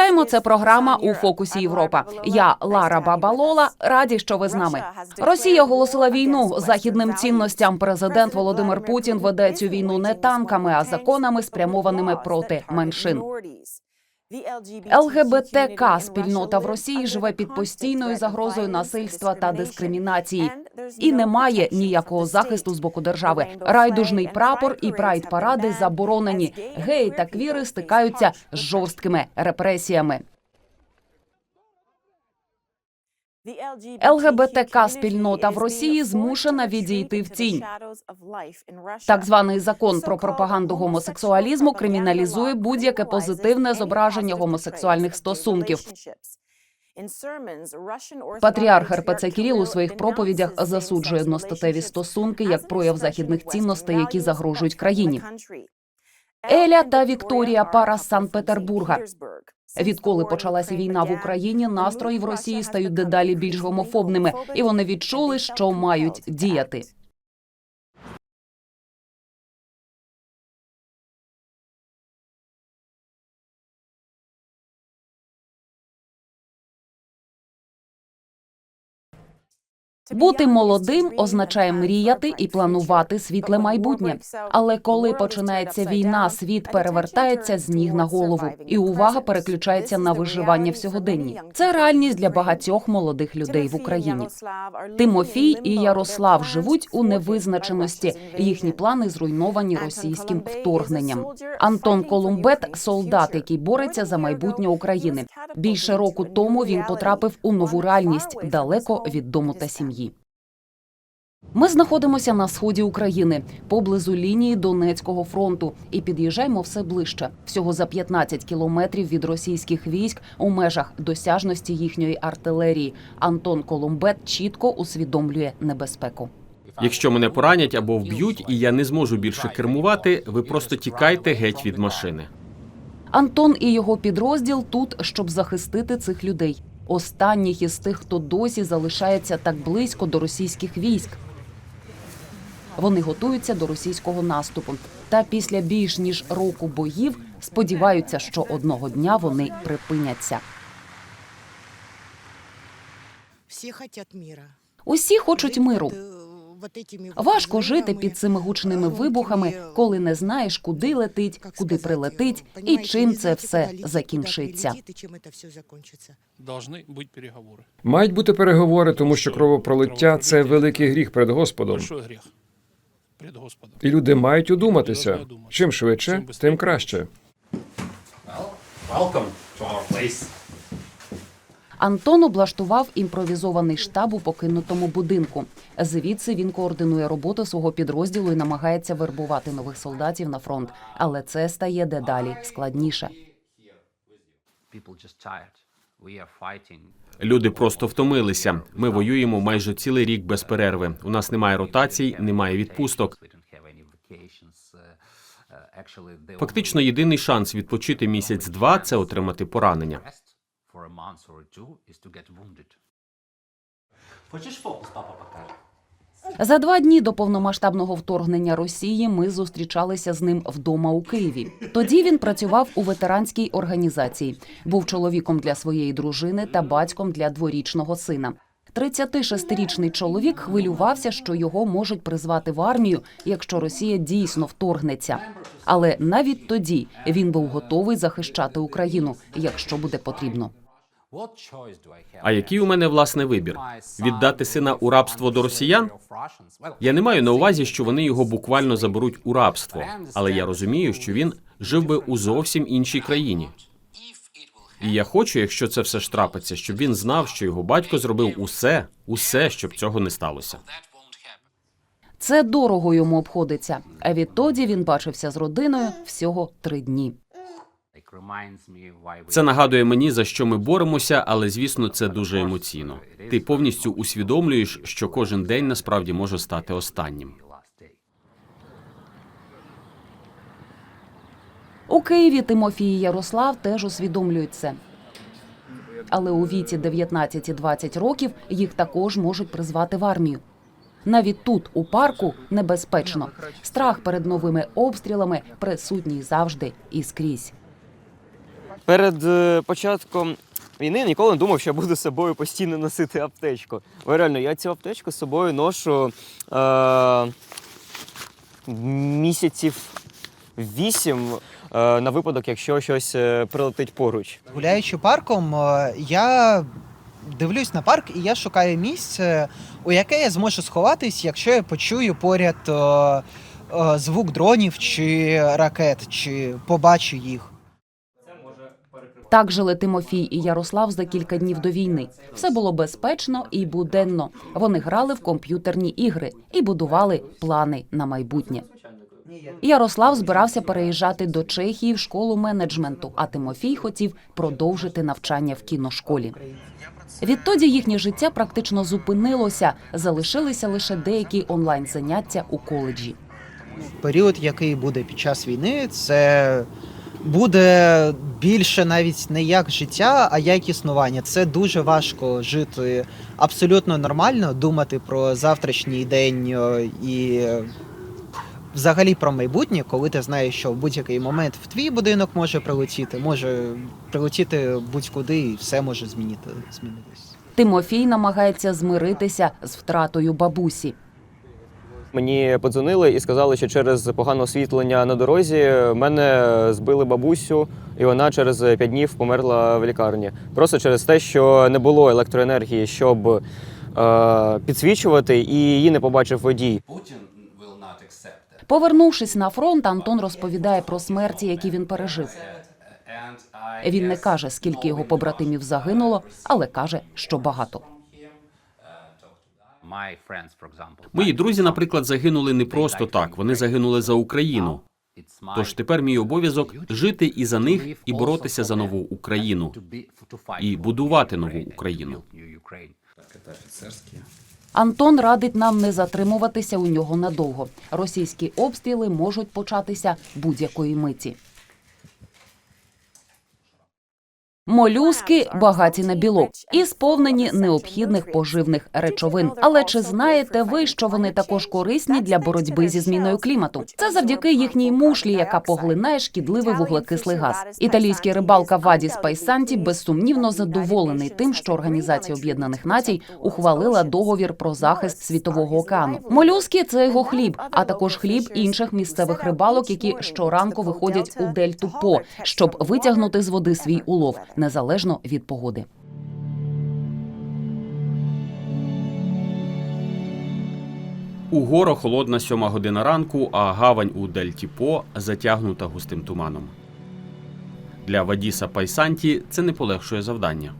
Вітаємо, це програма у фокусі Європа. Я Лара Бабалола. Раді, що ви з нами. Росія оголосила війну західним цінностям. Президент Володимир Путін веде цю війну не танками, а законами, спрямованими проти меншин. ЛГБТК спільнота в Росії живе під постійною загрозою насильства та дискримінації. І немає ніякого захисту з боку держави. Райдужний прапор і прайд-паради заборонені. Геї та квіри стикаються з жорсткими репресіями. ЛГБТК спільнота в Росії змушена відійти в тінь. Так званий закон про пропаганду гомосексуалізму криміналізує будь-яке позитивне зображення гомосексуальних стосунків. Патріарх РПЦ Кіріл у своїх проповідях засуджує одностатеві стосунки як прояв західних цінностей, які загрожують країні. Еля та Вікторія пара з Санкт-Петербурга. Відколи почалася війна в Україні, настрої в Росії стають дедалі більш гомофобними, і вони відчули, що мають діяти. Бути молодим означає мріяти і планувати світле майбутнє. Але коли починається війна, світ перевертається з ніг на голову, і увага переключається на виживання в сьогоденні. Це реальність для багатьох молодих людей в Україні. Тимофій і Ярослав живуть у невизначеності. Їхні плани зруйновані російським вторгненням. Антон Колумбет солдат, який бореться за майбутнє України. Більше року тому він потрапив у нову реальність далеко від дому та сім'ї. Ми знаходимося на сході України поблизу лінії Донецького фронту і під'їжджаємо все ближче. Всього за 15 кілометрів від російських військ у межах досяжності їхньої артилерії. Антон Колумбет чітко усвідомлює небезпеку. Якщо мене поранять або вб'ють, і я не зможу більше кермувати, ви просто тікайте геть від машини. Антон і його підрозділ тут, щоб захистити цих людей. Останніх із тих, хто досі залишається так близько до російських військ. Вони готуються до російського наступу. Та після більш ніж року боїв сподіваються, що одного дня вони припиняться. Всі хочуть мира. Усі хочуть миру. Э, вот этими Важко жити взрывами, під цими гучними громкими, вибухами, коли не знаєш, куди летить, как куди сказать, прилетить і понимаете, чим не це знаете, все куда летит, закінчиться. куда прилетит и чем это все закончится. Должны быть переговоры. Мають бути переговори, тому що кровопролиття це великий гріх перед Господом. І люди мають удуматися. Чим швидше, тим краще. Антон облаштував імпровізований штаб у покинутому будинку. Звідси він координує роботу свого підрозділу і намагається вербувати нових солдатів на фронт. Але це стає дедалі складніше. Люди просто втомилися. Ми воюємо майже цілий рік без перерви. У нас немає ротацій, немає відпусток. Фактично, єдиний шанс відпочити місяць-два це отримати поранення. Хочеш фокус, папа month За два дні до повномасштабного вторгнення Росії ми зустрічалися з ним вдома у Києві. Тоді він працював у ветеранській організації, був чоловіком для своєї дружини та батьком для дворічного сина. 36-річний чоловік хвилювався, що його можуть призвати в армію, якщо Росія дійсно вторгнеться. Але навіть тоді він був готовий захищати Україну, якщо буде потрібно. А який у мене власне вибір? Віддати сина у рабство до росіян? Я не маю на увазі, що вони його буквально заберуть у рабство, але я розумію, що він жив би у зовсім іншій країні. І я хочу, якщо це все ж трапиться, щоб він знав, що його батько зробив усе, усе, щоб цього не сталося. Це дорого йому обходиться. А відтоді він бачився з родиною всього три дні. Це нагадує мені, за що ми боремося, але звісно, це дуже емоційно. Ти повністю усвідомлюєш, що кожен день насправді може стати останнім. У Києві Тимофій і Ярослав теж усвідомлюють це. Але у віці 19 і 20 років їх також можуть призвати в армію. Навіть тут, у парку, небезпечно. Страх перед новими обстрілами присутній завжди і скрізь. Перед е, початком війни ніколи не думав, що я буду з собою постійно носити аптечку. Бо реально, я цю аптечку з собою ношу е, місяців вісім е, на випадок, якщо щось е, прилетить поруч. Гуляючи парком, я дивлюсь на парк і я шукаю місце, у яке я зможу сховатись, якщо я почую поряд звук дронів чи ракет, чи побачу їх. Так жили Тимофій і Ярослав за кілька днів до війни. Все було безпечно і буденно. Вони грали в комп'ютерні ігри і будували плани на майбутнє. Ярослав збирався переїжджати до Чехії в школу менеджменту, а Тимофій хотів продовжити навчання в кіношколі. Відтоді їхнє життя практично зупинилося. Залишилися лише деякі онлайн заняття у коледжі. Період, який буде під час війни, це буде більше навіть не як життя, а як існування. Це дуже важко жити абсолютно нормально, думати про завтрашній день е, і взагалі про майбутнє, коли ти знаєш, що в будь-який момент в твій будинок може прилетіти, може прилетіти будь-куди, і все може змінити, змінитись. Тимофій намагається змиритися з втратою бабусі. Мені подзвонили і сказали, що через погане освітлення на дорозі мене збили бабусю, і вона через 5 днів померла в лікарні. Просто через те, що не було електроенергії, щоб е, підсвічувати, і її не побачив водій. Повернувшись на фронт, Антон розповідає про смерті, які він пережив. Він не каже, скільки його побратимів загинуло, але каже, що багато. Мої друзі, наприклад, загинули не просто так. Вони загинули за Україну. Тож тепер мій обов'язок жити і за них, і боротися за нову Україну. І будувати нову Україну. Антон радить нам не затримуватися у нього надовго. Російські обстріли можуть початися будь-якої миті. Молюски багаті на білок і сповнені необхідних поживних речовин. Але чи знаєте ви, що вони також корисні для боротьби зі зміною клімату? Це завдяки їхній мушлі, яка поглинає шкідливий вуглекислий газ. Італійський рибалка Вадіс Пайсанті безсумнівно задоволений тим, що Організація Об'єднаних Націй ухвалила договір про захист світового океану. Молюски це його хліб, а також хліб інших місцевих рибалок, які щоранку виходять у дельту По, щоб витягнути з води свій улов незалежно від погоди. У горо холодна сьома година ранку, а гавань у Дельті По затягнута густим туманом. Для Вадіса Пайсанті це не полегшує завдання.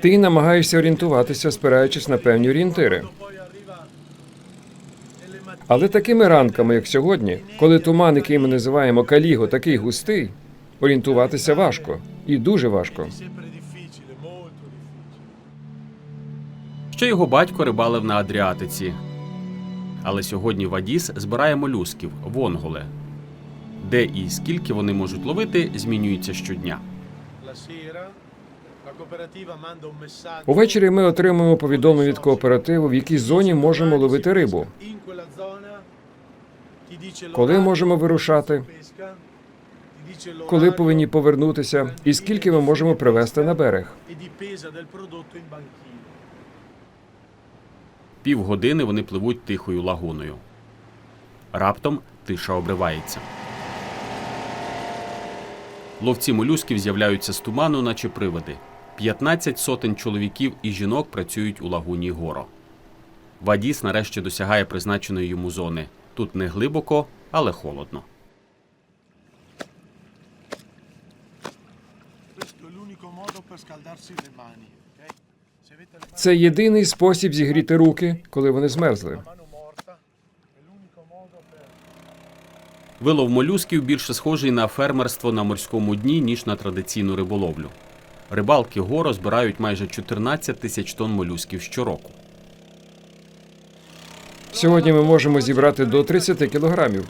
Ти намагаєшся орієнтуватися, спираючись на певні орієнтири. Але такими ранками, як сьогодні, коли туман, який ми називаємо каліго, такий густий, орієнтуватися важко і дуже важко. Ще його батько рибалив на Адріатиці. Але сьогодні Вадіс збирає молюсків вонголе. Де і скільки вони можуть ловити, змінюється щодня. Увечері ми отримуємо повідомлення від кооперативу, в якій зоні можемо ловити рибу, коли можемо вирушати, коли повинні повернутися, і скільки ми можемо привезти на берег. Півгодини вони пливуть тихою лагуною. Раптом тиша обривається. Ловці молюсків з'являються з туману, наче привиди. 15 сотень чоловіків і жінок працюють у лагуні горо. Вадіс нарешті досягає призначеної йому зони. Тут не глибоко, але холодно. Це єдиний спосіб зігріти руки, коли вони змерзли. Вилов молюсків більше схожий на фермерство на морському дні, ніж на традиційну риболовлю. Рибалки горо збирають майже 14 тисяч тонн молюсків щороку. Сьогодні ми можемо зібрати до 30 кілограмів.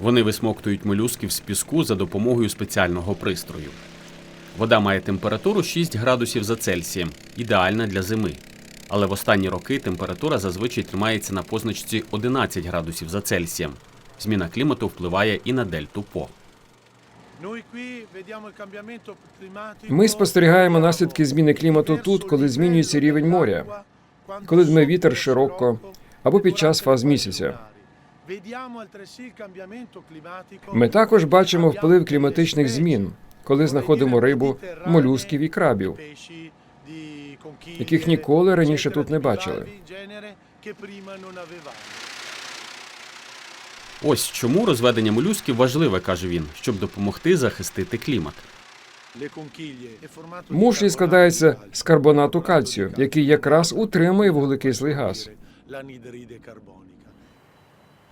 Вони висмоктують молюсків з піску за допомогою спеціального пристрою. Вода має температуру 6 градусів за Цельсієм, ідеальна для зими. Але в останні роки температура зазвичай тримається на позначці 11 градусів за Цельсієм. Зміна клімату впливає і на дельту По. Ми спостерігаємо наслідки зміни клімату тут, коли змінюється рівень моря, коли дме вітер широко або під час фаз місяця. Ми також бачимо вплив кліматичних змін, коли знаходимо рибу, молюсків і крабів, яких ніколи раніше тут не бачили. Ось чому розведення молюсків важливе, каже він, щоб допомогти захистити клімат. Мушлі складаються з карбонату кальцію, який якраз утримує вуглекислий газ.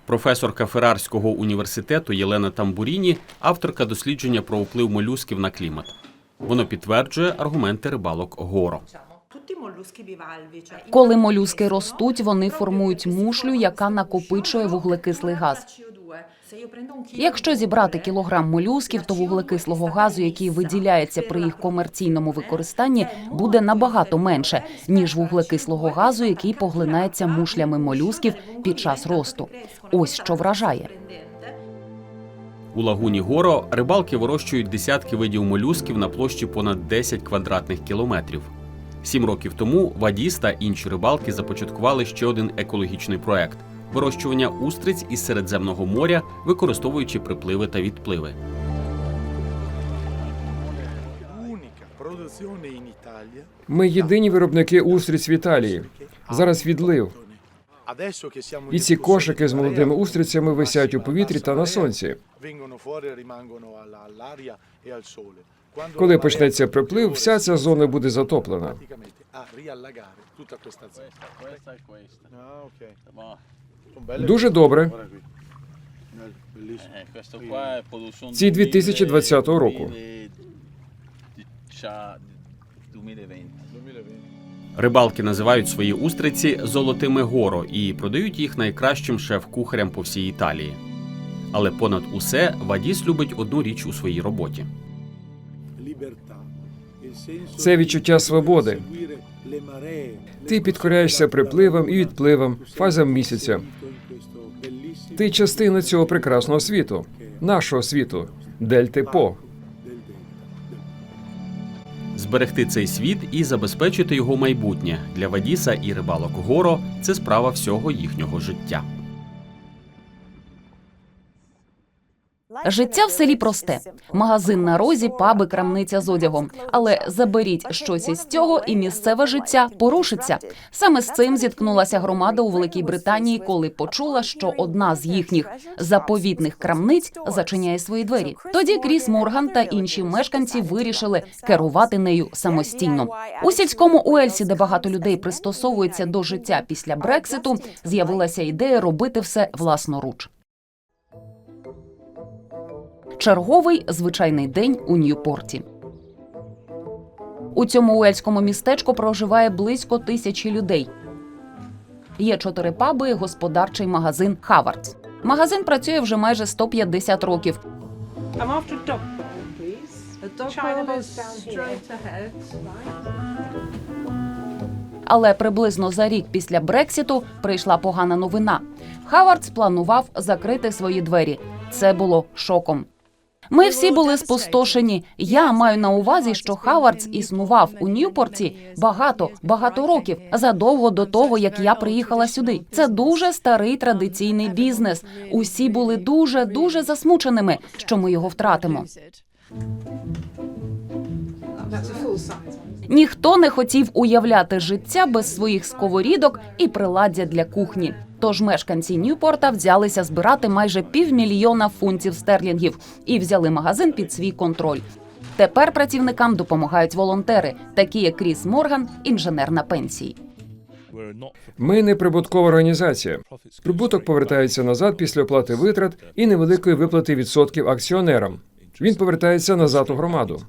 Професорка Феррарського університету Єлена Тамбуріні авторка дослідження про вплив молюсків на клімат. Воно підтверджує аргументи рибалок Горо. Коли молюски ростуть, вони формують мушлю, яка накопичує вуглекислий газ. Якщо зібрати кілограм молюсків, то вуглекислого газу, який виділяється при їх комерційному використанні, буде набагато менше ніж вуглекислого газу, який поглинається мушлями молюсків під час росту. Ось що вражає. У лагуні Горо рибалки вирощують десятки видів молюсків на площі понад 10 квадратних кілометрів. Сім років тому Вадіс та інші рибалки започаткували ще один екологічний проект вирощування устриць із Середземного моря, використовуючи припливи та відпливи. Ми єдині виробники устриць в Італії. Зараз відлив. І ці кошики з молодими устрицями висять у повітрі та на сонці. Коли почнеться приплив, вся ця зона буде затоплена. Дуже добре. Ці 2020 року. Рибалки називають свої устриці золотими горо і продають їх найкращим шеф-кухарям по всій Італії. Але понад усе Вадіс любить одну річ у своїй роботі. Це відчуття свободи. Ти підкоряєшся припливам і відпливам, фазам місяця. Ти частина цього прекрасного світу, нашого світу, дельти По. Зберегти цей світ і забезпечити його майбутнє для Вадіса і рибалок Горо це справа всього їхнього життя. Життя в селі просте: магазин на розі, паби, крамниця з одягом. Але заберіть щось із цього, і місцеве життя порушиться. Саме з цим зіткнулася громада у Великій Британії, коли почула, що одна з їхніх заповітних крамниць зачиняє свої двері. Тоді Кріс Морган та інші мешканці вирішили керувати нею самостійно. У сільському Уельсі, де багато людей пристосовуються до життя після Брекситу, з'явилася ідея робити все власноруч. Черговий звичайний день у Ньюпорті. У цьому уельському містечку проживає близько тисячі людей. Є чотири паби і господарчий магазин Хавардс. Магазин працює вже майже 150 років. Але приблизно за рік після Брексіту прийшла погана новина. Хавардс планував закрити свої двері. Це було шоком. Ми всі були спустошені. Я маю на увазі, що Хавардс існував у Ньюпорті багато багато років задовго до того, як я приїхала сюди. Це дуже старий традиційний бізнес. Усі були дуже дуже засмученими, що ми його втратимо. Ніхто не хотів уявляти життя без своїх сковорідок і приладдя для кухні. Тож мешканці Ньюпорта взялися збирати майже півмільйона фунтів стерлінгів і взяли магазин під свій контроль. Тепер працівникам допомагають волонтери, такі як Кріс Морган, інженер на пенсії. Ми не прибуткова організація. Прибуток повертається назад після оплати витрат і невеликої виплати відсотків акціонерам. Він повертається назад у громаду.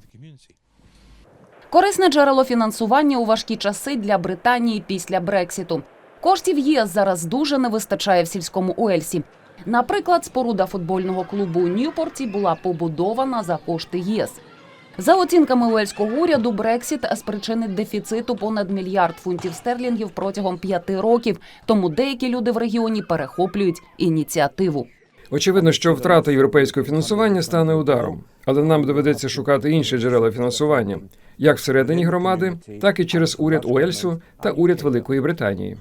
Корисне джерело фінансування у важкі часи для Британії після Брексіту. Коштів ЄС зараз дуже не вистачає в сільському Уельсі. Наприклад, споруда футбольного клубу у Ньюпорті була побудована за кошти ЄС. За оцінками уельського уряду, Брексіт спричинить дефіциту понад мільярд фунтів стерлінгів протягом п'яти років. Тому деякі люди в регіоні перехоплюють ініціативу. Очевидно, що втрата європейського фінансування стане ударом, але нам доведеться шукати інші джерела фінансування, як всередині громади, так і через уряд Уельсу та уряд Великої Британії.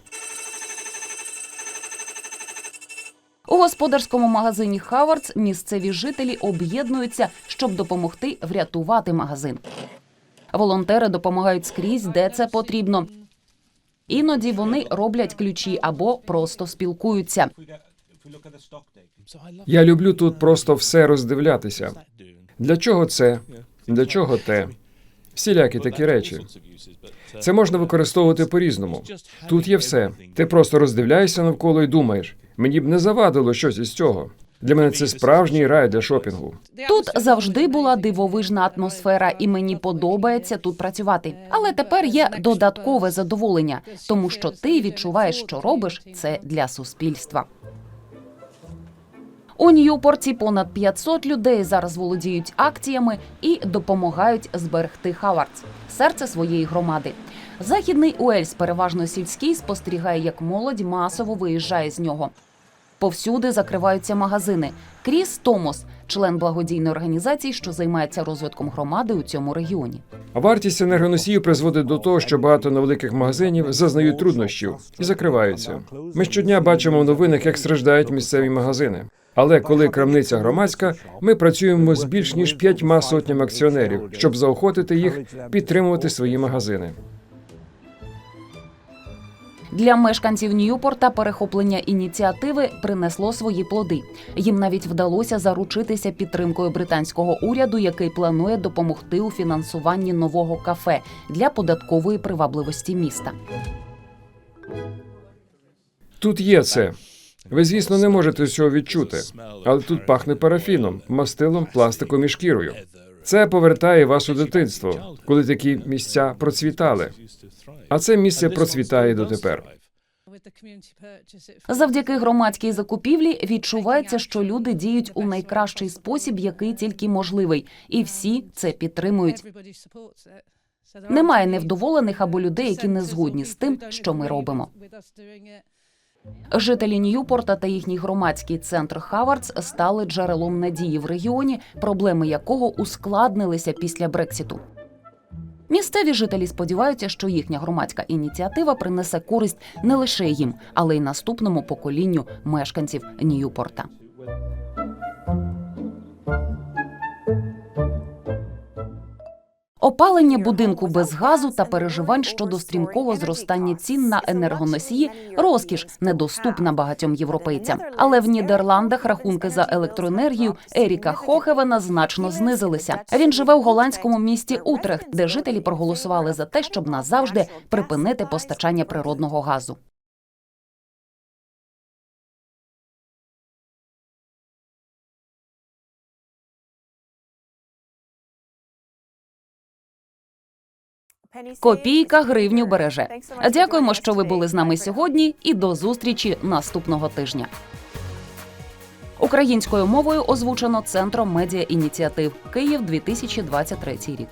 У господарському магазині Хавардс місцеві жителі об'єднуються, щоб допомогти врятувати магазин. Волонтери допомагають скрізь, де це потрібно. Іноді вони роблять ключі або просто спілкуються. Я люблю тут просто все роздивлятися. Для чого це? Для чого те? Всілякі такі речі. Це можна використовувати по-різному. Тут є все. Ти просто роздивляєшся навколо і думаєш. Мені б не завадило щось із цього. Для мене це справжній рай для шопінгу. Тут завжди була дивовижна атмосфера, і мені подобається тут працювати. Але тепер є додаткове задоволення, тому що ти відчуваєш, що робиш це для суспільства. У Ньюпорті понад 500 людей зараз володіють акціями і допомагають зберегти Хавардс – серце своєї громади. Західний Уельс, переважно сільський, спостерігає, як молодь масово виїжджає з нього. Повсюди закриваються магазини. Кріс Томос, член благодійної організації, що займається розвитком громади у цьому регіоні. Вартість енергоносіїв призводить до того, що багато невеликих магазинів зазнають труднощів і закриваються. Ми щодня бачимо в новинах, як страждають місцеві магазини. Але коли крамниця громадська, ми працюємо з більш ніж п'ятьма сотнями акціонерів, щоб заохотити їх підтримувати свої магазини. Для мешканців Ньюпорта перехоплення ініціативи принесло свої плоди. Їм навіть вдалося заручитися підтримкою британського уряду, який планує допомогти у фінансуванні нового кафе для податкової привабливості міста. Тут є це. Ви, звісно, не можете цього відчути, але тут пахне парафіном, мастилом, пластиком і шкірою. Це повертає вас у дитинство, коли такі місця процвітали. А це місце процвітає дотепер. Завдяки громадській закупівлі відчувається, що люди діють у найкращий спосіб, який тільки можливий, і всі це підтримують. Немає невдоволених або людей, які не згодні з тим, що ми робимо. Жителі Ньюпорта та їхній громадський центр Хавардс стали джерелом надії в регіоні, проблеми якого ускладнилися після Брексіту. Місцеві жителі сподіваються, що їхня громадська ініціатива принесе користь не лише їм, але й наступному поколінню мешканців Ньюпорта. Опалення будинку без газу та переживань щодо стрімкого зростання цін на енергоносії розкіш недоступна багатьом європейцям. Але в Нідерландах рахунки за електроенергію Еріка Хохевена значно знизилися. Він живе в голландському місті Утрехт, де жителі проголосували за те, щоб назавжди припинити постачання природного газу. Копійка гривню береже. Дякуємо, що ви були з нами сьогодні, і до зустрічі наступного тижня. Українською мовою озвучено Центром медіа ініціатив Київ 2023 рік.